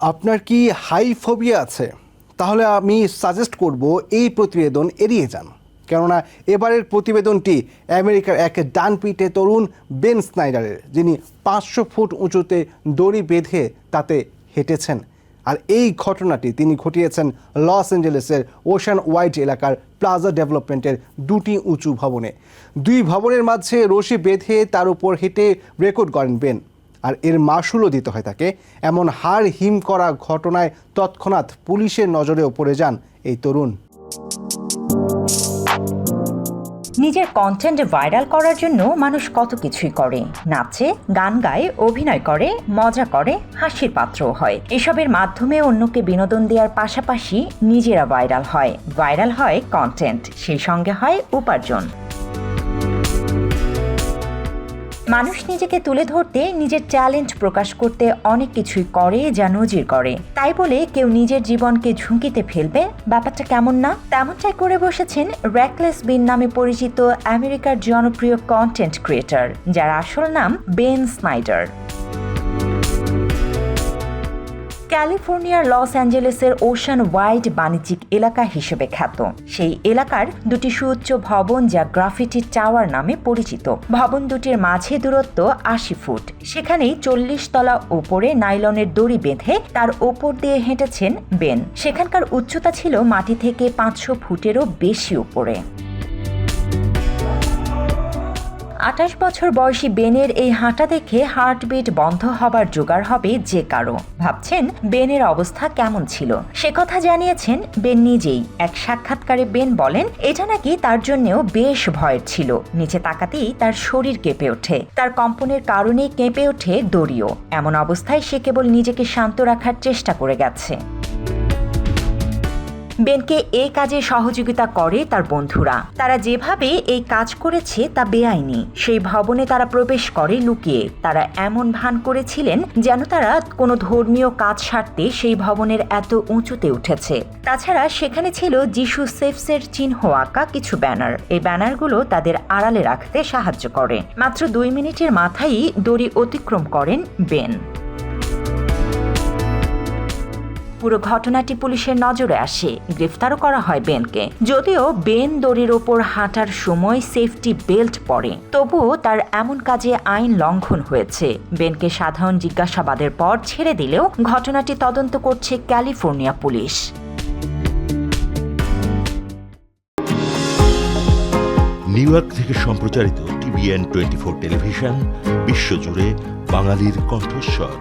আপনার কি high phobia আছে? তাহলে আমি সাজেস্ট করব এই প্রতিবেদন এড়িয়ে যান। কেননা এবারের প্রতিবেদনটি আমেরিকার এক ডানপিটে তরুণ বেন স্নাইডারের, যিনি পাঁচশো ফুট উঁচুতে দড়ি বেঁধে তাতে হেঁটেছেন। আর এই ঘটনাটি তিনি ঘটিয়েছেন লস অ্যাঞ্জেলেসের ওশান ওয়াইড এলাকার প্লাজা ডেভেলপমেন্টের দুটি উঁচু ভবনে। দুই ভবনের মাঝে রশি বেঁধে তার উপর হেঁটে রেকর্ড করেন বেন। আর এর মাসুলও দিতে হয় তাকে। এমন হার হিম করা ঘটনায় তৎক্ষণাৎ পুলিশের নজরেও পড়ে যান এই তরুণ। নিজের কন্টেন্ট ভাইরাল করার জন্য মানুষ কত কিছুই করে। নাচে, গান গায়, অভিনয় করে, মজা করে, হাসির পাত্রও হয়। এসবের মাধ্যমে অন্যকে বিনোদন দেওয়ার পাশাপাশি নিজেরা ভাইরাল হয়। ভাইরাল হয় কন্টেন্ট সেই সঙ্গে হয় উপার্জন। মানুষ নিজেকে তুলে ধরতে নিজের চ্যালেঞ্জ প্রকাশ করতে অনেক কিছুই করে যা নজির করে। তাই বলে কেউ নিজের জীবনকে ঝুঁকিতে ফেলবে, ব্যাপারটা কেমন না? তেমনটাই করে বসেছেন র্যাকলেস বিন নামে পরিচিত আমেরিকার জনপ্রিয় কন্টেন্ট ক্রিয়েটার যার আসল নাম বেন স্নাইডার ক্যালিফোর্নিয়ার লস অ্যাঞ্জেলেসের ওশান ওয়াইড বাণিজ্যিক এলাকা হিসেবে খ্যাত। সেই এলাকার দুটি সুউচ্চ ভবন যা গ্রাফিটি টাওয়ার নামে পরিচিত। ভবন দুটির মাঝে দূরত্ব আশি ফুট। সেখানেই চল্লিশ তলা ওপরে নাইলনের দড়ি বেঁধে তার ওপর দিয়ে হেঁটেছেন বেন। সেখানকার উচ্চতা ছিল মাটি থেকে পাঁচশো ফুটেরও বেশি উপরে। আঠাশ বছর বয়সী বেনের এই হাঁটা দেখে হার্টবিট বন্ধ হবার জোগাড় হবে যে কারও। ভাবছেন, বেনের অবস্থা কেমন ছিল? সে কথা জানিয়েছেন বেন নিজেই। এক সাক্ষাৎকারে বেন বলেন, এটা নাকি তার জন্যও বেশ ভয়ের ছিল। নিচে তাকাতেই তার শরীর কেঁপে ওঠে। তার কম্পনের কারণে কেঁপে ওঠে দড়িও। এমন অবস্থায় সে কেবল নিজেকে শান্ত রাখার চেষ্টা করে গেছে। বেনকে এই কাজে সহযোগিতা করে তার বন্ধুরা। তারা যেভাবে এই কাজ করেছে তা বেআইনি। সেই ভবনে তারা প্রবেশ করে লুকিয়ে। তারা এমন ভান করেছিলেন যেন তারা কোনো ধর্মীয় কাজ সারতে সেই ভবনের এত উঁচুতে উঠেছে। তাছাড়া সেখানে ছিল যিশু সেফসের চিহ্ন আঁকা কিছু ব্যানার। এই ব্যানারগুলো তাদের আড়ালে রাখতে সাহায্য করে। মাত্র দুই মিনিটের মাথায়ই দড়ি অতিক্রম করেন বেন। পুরো ঘটনাটি পুলিশের নজরে আসে। গ্রেফতারও করা হয় বেনকে। যদিও বেন দড়ির ওপর হাঁটার সময় সেফটি বেল্ট পরে। তবুও তার এমন কাজে আইন লঙ্ঘন হয়েছে। বেনকে সাধারণ জিজ্ঞাসাবাদের পর ছেড়ে দিলেও ঘটনাটি তদন্ত করছে ক্যালিফোর্নিয়া পুলিশ। নিউ ইয়র্ক থেকে সম্প্রচারিত টিভিএন টোয়েন্টি ফোর টেলিভিশন, বিশ্বজুড়ে বাঙালির কণ্ঠস্বর।